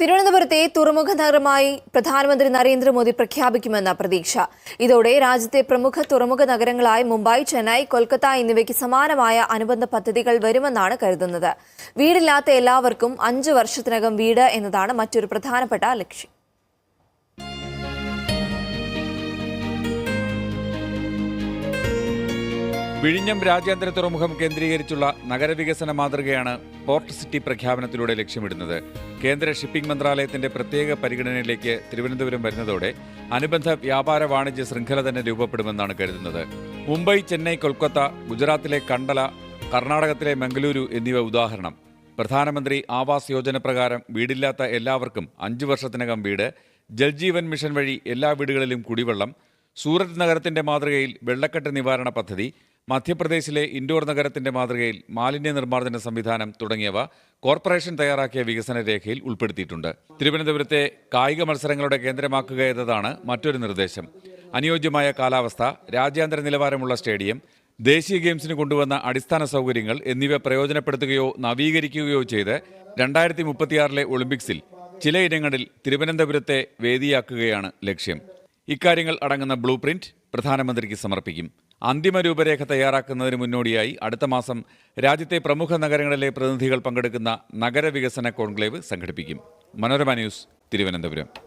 തിരുവനന്തപുരത്തെ തുറമുഖ നഗരമായി പ്രധാനമന്ത്രി നരേന്ദ്രമോദി പ്രഖ്യാപിക്കുമെന്ന പ്രതീക്ഷ. ഇതോടെ രാജ്യത്തെ പ്രമുഖ തുറമുഖ നഗരങ്ങളായ മുംബൈ ചെന്നൈ കൊൽക്കത്ത എന്നിവയ്ക്ക് സമാനമായ അനുബന്ധ പദ്ധതികൾ വരുമെന്നാണ് കരുതുന്നത്. വീടില്ലാത്ത എല്ലാവർക്കും അഞ്ചു വർഷത്തിനകം വീട് എന്നതാണ് മറ്റൊരു പ്രധാനപ്പെട്ട ലക്ഷ്യം. വിഴിഞ്ഞം രാജ്യാന്തര തുറമുഖം കേന്ദ്രീകരിച്ചുള്ള നഗരവികസന മാതൃകയാണ് പോർട്ട് സിറ്റി പ്രഖ്യാപനത്തിലൂടെ ലക്ഷ്യമിടുന്നത്. കേന്ദ്ര ഷിപ്പിംഗ് മന്ത്രാലയത്തിന്റെ പ്രത്യേക പരിഗണനയിലേക്ക് തിരുവനന്തപുരം വരുന്നതോടെ അനുബന്ധ വ്യാപാര വാണിജ്യ ശൃംഖല തന്നെ രൂപപ്പെടുമെന്നാണ് കരുതുന്നത്. മുംബൈ ചെന്നൈ കൊൽക്കത്ത ഗുജറാത്തിലെ കണ്ടല കർണാടകത്തിലെ മംഗളൂരു എന്നിവ ഉദാഹരണം. പ്രധാനമന്ത്രി ആവാസ് യോജന പ്രകാരം വീടില്ലാത്ത എല്ലാവർക്കും അഞ്ചു വർഷത്തിനകം വീട് ജൽജീവൻ മിഷൻ വഴി എല്ലാ വീടുകളിലും കുടിവെള്ളം സൂറത്ത് നഗരത്തിന്റെ മാതൃകയിൽ വെള്ളക്കെട്ട് നിവാരണ പദ്ധതി മധ്യപ്രദേശിലെ ഇൻഡോർ നഗരത്തിന്റെ മാതൃകയിൽ മാലിന്യ നിർമ്മാർജന സംവിധാനം തുടങ്ങിയവ കോർപ്പറേഷൻ തയ്യാറാക്കിയ വികസന രേഖയിൽ ഉൾപ്പെടുത്തിയിട്ടുണ്ട്. തിരുവനന്തപുരത്തെ കായിക മത്സരങ്ങളുടെ കേന്ദ്രമാക്കുക എന്നതാണ് മറ്റൊരു നിർദ്ദേശം. അനുയോജ്യമായ കാലാവസ്ഥ രാജ്യാന്തര നിലവാരമുള്ള സ്റ്റേഡിയം ദേശീയ ഗെയിംസിന് കൊണ്ടുവന്ന അടിസ്ഥാന സൗകര്യങ്ങൾ എന്നിവ പ്രയോജനപ്പെടുത്തുകയോ നവീകരിക്കുകയോ ചെയ്ത് രണ്ടായിരത്തി മുപ്പത്തിയാറിലെ ഒളിമ്പിക്സിൽ ചില ഇനങ്ങളിൽ തിരുവനന്തപുരത്തെ വേദിയാക്കുകയാണ് ലക്ഷ്യം. ഇക്കാര്യങ്ങൾ അടങ്ങുന്ന ബ്ലൂ പ്രിന്റ് പ്രധാനമന്ത്രിക്ക് സമർപ്പിക്കും. അന്തിമ രൂപരേഖ തയ്യാറാക്കുന്നതിന് മുന്നോടിയായി അടുത്ത മാസം രാജ്യത്തെ പ്രമുഖ നഗരങ്ങളിലെ പ്രതിനിധികൾ പങ്കെടുക്കുന്ന നഗരവികസന കോൺക്ലേവ് സംഘടിപ്പിക്കും. മനോരമ ന്യൂസ് തിരുവനന്തപുരം.